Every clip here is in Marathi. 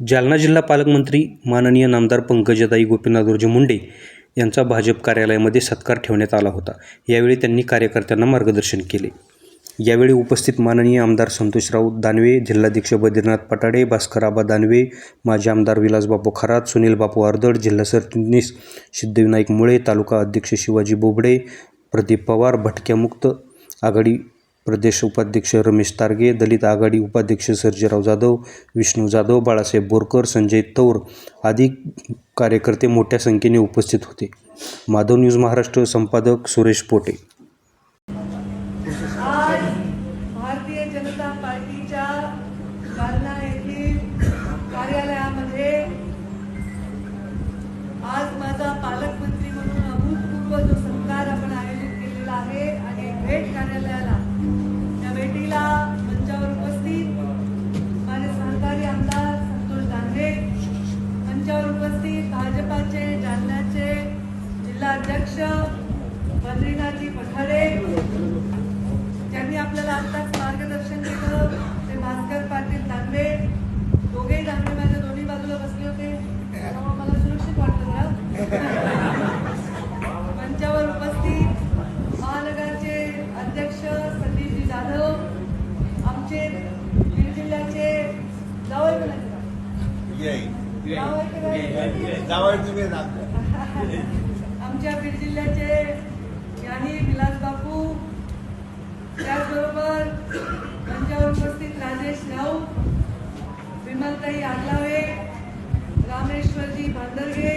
जालना जिल्हा पालकमंत्री माननीय नामदार पंकजाताई गोपीनाथोरजी मुंडे यांचा भाजप कार्यालयामध्ये सत्कार ठेवण्यात आला होता. यावेळी त्यांनी कार्यकर्त्यांना मार्गदर्शन केले. यावेळी उपस्थित माननीय आमदार संतोषराव दानवे जिल्हाध्यक्ष बद्रीनाथ पटाडे भास्करआबा दानवे माजी आमदार विलासबापू खरात सुनील बापू आर्दड जिल्हा सरचिटणीस सिद्धिविनायक मुळे तालुका अध्यक्ष शिवाजी बोबडे प्रदीप पवार भटक्यामुक्त आघाडी प्रदेश उपाध्यक्ष रमेश तारगे दलित आघाडी उपाध्यक्ष सर्जेराव जाधव विष्णू जाधव बाळासाहेब बोरकर संजय तौर आदी कार्यकर्ते मोठ्या संख्येने उपस्थित होते. माधव न्यूज महाराष्ट्र संपादक सुरेश पोटे. भारतीय जनता पार्टीच्या येथील कार्यालयामध्ये जिल्हाध्यक्ष बद्रीनाथजी पठाडे ज्यांनी आपल्याला आत्ताच मार्गदर्शन केलं ते भास्कर पाटील दानवे. दोघेही दानवे माझ्या दोन्ही बाजूला बसले होते. त्यामुळे मला सुरक्षित वाटलं जरा. मंचावर उपस्थित महानगरचे अध्यक्ष संदीपजी जाधव आमचे बीड जिल्ह्याचे जावई म्हणायचे आमच्या बीड जिल्ह्याचे ज्ञानी विलास बापू त्याचबरोबर मंचावर उपस्थित राजेश राऊत विमलताई आदलावे रामेश्वरजी भांदरगे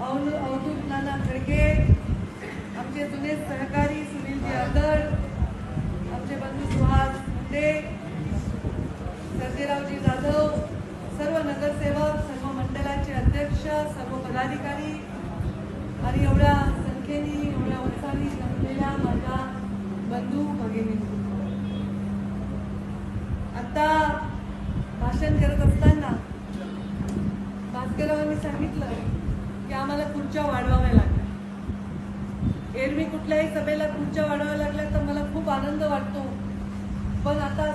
अवधू अवधूत नाना खडके आमचे जुने सहकारी सुनीलजी आदर आमचे बंधू सुहास मुंडे सर्जेरावजी जाधव सर्व नगरसेवक सर्व मंडळाचे अध्यक्ष सर्व पदाधिकारी आणि एवढ्या संख्येने एवढ्या उत्साहाने जमलेल्या माझ्या बंधू भगिनी. आता भाषण करत असताना भास्कररावांनी सांगितलं की आम्हाला खुर्च्या वाढवाव्या लागल्या. एरवी कुठल्याही सभेला खुर्च्या वाढवाव्या लागल्या तर मला खूप आनंद वाटतो. पण आता आता